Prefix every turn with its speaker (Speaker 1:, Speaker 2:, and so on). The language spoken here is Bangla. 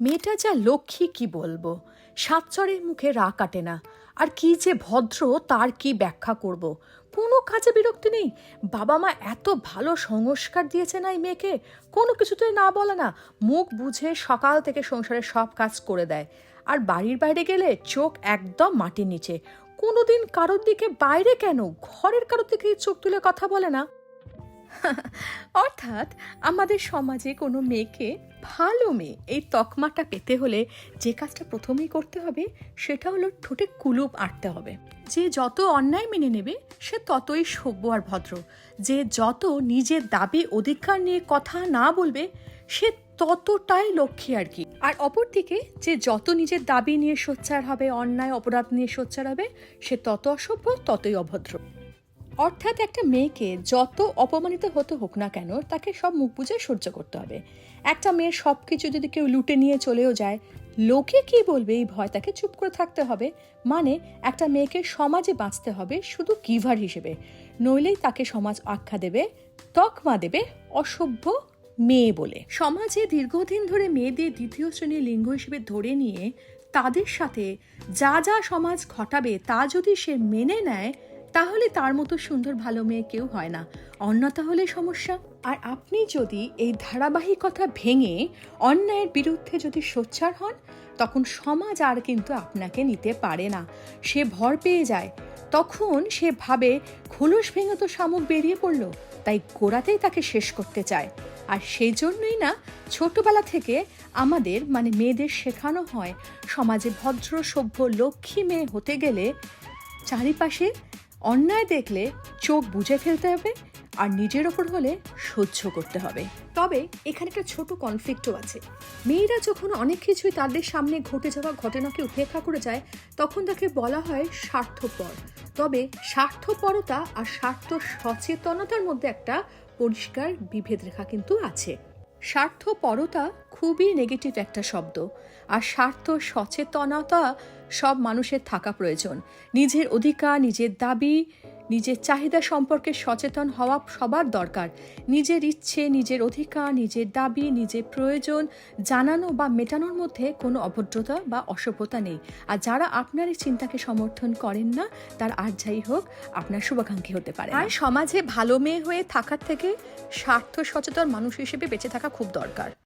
Speaker 1: মেয়েটা যা লক্ষ্মী কি বলব? সাতচরের মুখে রা কাটে না। আর কি যে ভদ্র, তার কি ব্যাখ্যা করব। কোনো কাজে বিরক্তি নেই। বাবা মা এত ভালো সংস্কার দিয়েছে না এই মেয়েকে। কোনো কিছুতেই না বলে না। মুখ বুঝে সকাল থেকে সংসারের সব কাজ করে দেয়। আর বাড়ির বাইরে গেলে চোখ একদম মাটির নিচে। কোনোদিন কারোর দিকে বাইরে কেন? ঘরের কারোর দিকে চোখ তুলে কথা বলে না। অর্থাৎ আমাদের সমাজে কোনো মেয়েকে ভালো মেয়ে এই তকমাটা পেতে হলে যে কাজটা প্রথমেই করতে হবে, সেটা হলো ঠোঁটে কুলুপ আঁটতে হবে। যে যত অন্যায় মেনে নেবে, সে ততই সভ্য আর ভদ্র। যে যত নিজের দাবি, অধিকার নিয়ে কথা না বলবে, সে ততটাই লক্ষ্মী আর কি। আর অপরদিকে, যে যত নিজের দাবি নিয়ে সোচ্চার হবে, অন্যায়, অপরাধ নিয়ে সোচ্চার হবে, সে তত অসভ্য, ততই অভদ্র। অর্থাৎ একটা মেয়েকে যত অপমানিত হতে হোক না কেন, তাকে সব মুখ বুঝে সহ্য করতে হবে। একটা মেয়ের সব কিছু যদি কেউ লুটে নিয়ে চলেও যায়, লোকে কি বলবে এই ভয়? তাকে চুপ করে থাকতে হবে। মানে একটা মেয়েকে সমাজে বাঁচতে হবে শুধু কিভার হিসেবে। নইলেই তাকে সমাজ আখ্যা দেবে, তকমা দেবে অসভ্য মেয়ে বলে। সমাজে দীর্ঘদিন ধরে মেয়েদের দ্বিতীয় শ্রেণির লিঙ্গ হিসেবে ধরে নিয়ে তাদের সাথে যা যা সমাজ ঘটাবে, তা যদি সে মেনে নেয় তাহলে তার মতো সুন্দর ভালো মেয়ে কেউ হয় না। অন্যতা হলে সমস্যা। আর আপনি যদি এই ধারাবাহিকতা ভেঙে অন্যায়ের বিরুদ্ধে যদি সোচ্চার হন, তখন সমাজ আর কিন্তু আপনাকে নিতে পারে না। সে ভর পেয়ে যায়। তখন সে ভাবে খোলস ভেঙে তো শামুক বেরিয়ে পড়ল, তাই গোড়াতেই তাকে শেষ করতে চায়। আর সেই জন্যই না, ছোটবেলা থেকে আমাদের মানে মেয়েদের শেখানো হয়, সমাজে ভদ্র, সভ্য, লক্ষ্মী মেয়ে হতে গেলে চারিপাশে অন্যায় দেখলে চোখ বুঝে ফেলতে হবে আর নিজের ওপর হলে সহ্য করতে হবে। তবে এখানে একটা ছোট কনফ্লিক্টও আছে। মেয়েরা যখন অনেক কিছুই তাদের সামনে ঘটে যাওয়া ঘটনাকে উপেক্ষা করে যায়, তখন তাকে বলা হয় স্বার্থপর। তবে স্বার্থপরতা আর স্বার্থ সচেতনতার মধ্যে একটা পরিষ্কার বিভেদ রেখা কিন্তু আছে। স্বার্থপরতা খুবই নেগেটিভ একটা শব্দ। আর স্বার্থ সচেতনতা সব মানুষের থাকা প্রয়োজন। নিজের অধিকার, নিজের দাবি নিজের চাহিদা সম্পর্কে সচেতন হওয়া সবার দরকার। নিজের ইচ্ছে, নিজের অধিকার, নিজের দাবি, নিজের প্রয়োজন জানানো বা মেটানোর মধ্যে কোনো অভদ্রতা বা অসভ্যতা নেই। আর যারা আপনার এই চিন্তাকে সমর্থন করেন না, তার আর যাই হোক, আপনার শুভাকাঙ্ক্ষী হতে পারে আর সমাজে ভালো মেয়ে হয়ে থাকার থেকে স্বার্থ সচেতন মানুষ হিসেবে বেঁচে থাকা খুব দরকার।